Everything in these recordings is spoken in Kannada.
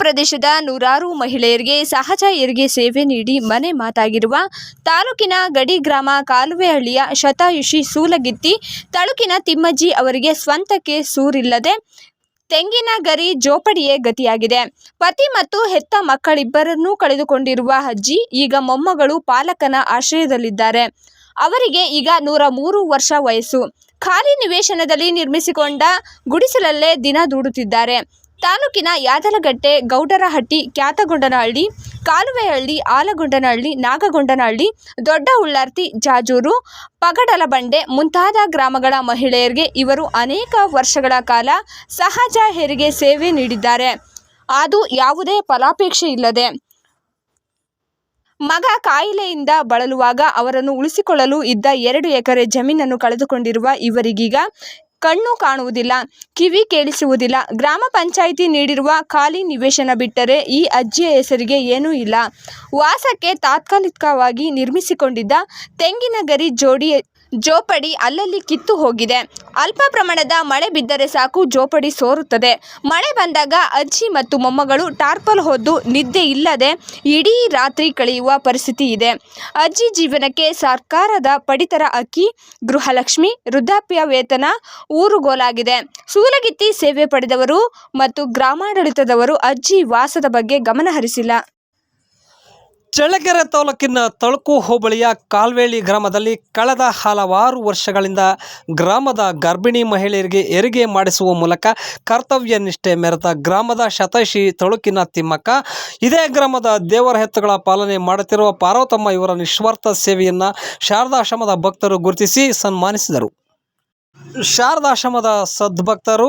ಪ್ರದೇಶದ ನೂರಾರು ಮಹಿಳೆಯರಿಗೆ ಸಹಜ ಹೆರಿಗೆ ಸೇವೆ ನೀಡಿ ಮನೆ ಮಾತಾಗಿರುವ ತಾಲೂಕಿನ ಗಡಿ ಗ್ರಾಮ ಕಾಲುವೆಹಳ್ಳಿಯ ಶತಾಯುಷಿ ಸೂಲಗಿತ್ತಿ, ತಾಲೂಕಿನ ತಿಮ್ಮಜ್ಜಿ ಅವರಿಗೆ ಸ್ವಂತಕ್ಕೆ ಸೂರಿಲ್ಲದೆ ತೆಂಗಿನ ಗರಿ ಜೋಪಡಿಯೇ ಗತಿಯಾಗಿದೆ. ಪತಿ ಮತ್ತು ಹೆತ್ತ ಮಕ್ಕಳಿಬ್ಬರನ್ನೂ ಕಳೆದುಕೊಂಡಿರುವ ಅಜ್ಜಿ, ಈಗ ಮೊಮ್ಮಗಳು ಪಾಲಕನ ಆಶ್ರಯದಲ್ಲಿದ್ದಾರೆ. ಅವರಿಗೆ ಈಗ ನೂರ ಮೂರು ವರ್ಷ ವಯಸ್ಸು. ಖಾಲಿ ನಿವೇಶನದಲ್ಲಿ ನಿರ್ಮಿಸಿಕೊಂಡ ಗುಡಿಸಲಲ್ಲೇ ದಿನ ದೂಡುತ್ತಿದ್ದಾರೆ. ತಾಲೂಕಿನ ಯಾದಲಗಟ್ಟೆ, ಗೌಡರಹಟ್ಟಿ, ಕ್ಯಾತಗೊಂಡನಹಳ್ಳಿ, ಕಾಲುವೆಹಳ್ಳಿ, ಆಲಗೊಂಡನಹಳ್ಳಿ, ನಾಗಗೊಂಡನಹಳ್ಳಿ ದೊಡ್ಡ ಉಳ್ಳಾರ್ತಿ ಜಾಜೂರು, ಪಗಡಲಬಂಡೆ ಮುಂತಾದ ಗ್ರಾಮಗಳ ಮಹಿಳೆಯರಿಗೆ ಇವರು ಅನೇಕ ವರ್ಷಗಳ ಕಾಲ ಸಹಜ ಹೆರಿಗೆ ಸೇವೆ ನೀಡಿದ್ದಾರೆ. ಅದು ಯಾವುದೇ ಫಲಾಪೇಕ್ಷೆ ಇಲ್ಲದೆ. ಮಗ ಕಾಯಿಲೆಯಿಂದ ಬಳಲುವಾಗ ಅವರನ್ನು ಉಳಿಸಿಕೊಳ್ಳಲು ಇದ್ದ ಎರಡು ಎಕರೆ ಜಮೀನನ್ನು ಕಳೆದುಕೊಂಡಿರುವ ಇವರಿಗೀಗ ಕಣ್ಣು ಕಾಣುವುದಿಲ್ಲ, ಕಿವಿ ಕೇಳಿಸುವುದಿಲ್ಲ. ಗ್ರಾಮ ಪಂಚಾಯಿತಿ ನೀಡಿರುವ ಖಾಲಿ ನಿವೇಶನ ಬಿಟ್ಟರೆ ಈ ಅಜ್ಜಿಯ ಹೆಸರಿಗೆ ಏನೂ ಇಲ್ಲ. ವಾಸಕ್ಕೆ ತಾತ್ಕಾಲಿಕವಾಗಿ ನಿರ್ಮಿಸಿಕೊಂಡಿದ್ದ ತೆಂಗಿನ ಗರಿ ಜೋಡಿ ಜೋಪಡಿ ಅಲ್ಲಲ್ಲಿ ಕಿತ್ತು ಹೋಗಿದೆ. ಅಲ್ಪ ಪ್ರಮಾಣದ ಮಳೆ ಬಿದ್ದರೆ ಸಾಕು, ಜೋಪಡಿ ಸೋರುತ್ತದೆ. ಮಳೆ ಬಂದಾಗ ಅಜ್ಜಿ ಮತ್ತು ಮೊಮ್ಮಗಳು ಟಾರ್ಪಲ್ ಹೊದ್ದು ನಿದ್ದೆ ಇಲ್ಲದೆ ಇಡೀ ರಾತ್ರಿ ಕಳೆಯುವ ಪರಿಸ್ಥಿತಿ ಇದೆ. ಅಜ್ಜಿ ಜೀವನಕ್ಕೆ ಸರ್ಕಾರದ ಪಡಿತರ ಅಕ್ಕಿ, ಗೃಹಲಕ್ಷ್ಮಿ, ವೃದ್ಧಾಪ್ಯ ವೇತನ, ಊರುಗೋಲಾಗಿದೆ. ಸೂಲಗಿತ್ತಿ ಸೇವೆ ಪಡೆದವರು ಮತ್ತು ಗ್ರಾಮಾಡಳಿತದವರು ಅಜ್ಜಿ ವಾಸದ ಬಗ್ಗೆ ಗಮನ ಹರಿಸಿಲ್ಲ. ಚಳ್ಳಕೆರೆ ತಾಲೂಕಿನ ತಳಕು ಹೋಬಳಿಯ ಕಾಲ್ವೇಳಿ ಗ್ರಾಮದಲ್ಲಿ ಕಳೆದ ಹಲವಾರು ವರ್ಷಗಳಿಂದ ಗ್ರಾಮದ ಗರ್ಭಿಣಿ ಮಹಿಳೆಯರಿಗೆ ಹೆರಿಗೆ ಮಾಡಿಸುವ ಮೂಲಕ ಕರ್ತವ್ಯ ನಿಷ್ಠೆ ಮೆರೆದ ಗ್ರಾಮದ ಶತಶಿ ತಳುಕಿನ ತಿಮ್ಮಕ್ಕ, ಇದೇ ಗ್ರಾಮದ ದೇವರ ಹೆತ್ತುಗಳ ಪಾಲನೆ ಮಾಡುತ್ತಿರುವ ಪಾರ್ವತಮ್ಮ ಇವರ ನಿಸ್ವಾರ್ಥ ಸೇವೆಯನ್ನು ಶಾರದಾಶ್ರಮದ ಭಕ್ತರು ಗುರುತಿಸಿ ಸನ್ಮಾನಿಸಿದರು. ಶಾರದಾಶ್ರಮದ ಸದ್ಭಕ್ತರು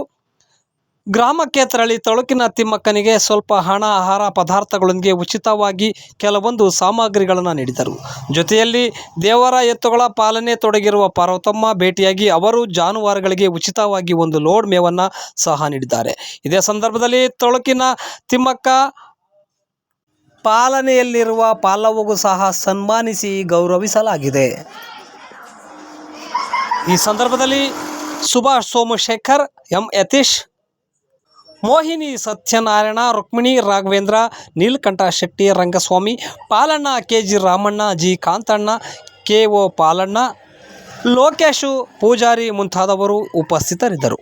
ಗ್ರಾಮಕ್ಕೆ ತೆರಳಿ ತಳುಕಿನ ತಿಮ್ಮಕ್ಕನಿಗೆ ಸ್ವಲ್ಪ ಹಣ, ಆಹಾರ ಪದಾರ್ಥಗಳೊಂದಿಗೆ ಉಚಿತವಾಗಿ ಕೆಲವೊಂದು ಸಾಮಗ್ರಿಗಳನ್ನು ನೀಡಿದರು. ಜೊತೆಯಲ್ಲಿ ದೇವರ ಎತ್ತುಗಳ ಪಾಲನೆ ತೊಡಗಿರುವ ಪಾರ್ವತಮ್ಮ ಭೇಟಿಯಾಗಿ ಅವರು ಜಾನುವಾರುಗಳಿಗೆ ಉಚಿತವಾಗಿ ಒಂದು ಲೋಡ್ ಮೇವನ್ನು ಸಹ ನೀಡಿದ್ದಾರೆ. ಇದೇ ಸಂದರ್ಭದಲ್ಲಿ ತಳುಕಿನ ತಿಮ್ಮಕ್ಕ ಪಾಲನೆಯಲ್ಲಿರುವ ಪಾಲವಗೂ ಸಹ ಸನ್ಮಾನಿಸಿ ಗೌರವಿಸಲಾಗಿದೆ. ಈ ಸಂದರ್ಭದಲ್ಲಿ Subhash Somashekar, M Yatish Mohini, Satyanarayana, Rukmini, Raghavendra, Neelakanta Shetty, Rangaswamy, Palanna K G Ramanna, G Kanthanna, K O Palanna, Lokesh, Poojary ಮುಂತಾದವರು ಉಪಸ್ಥಿತರಿದ್ದರು.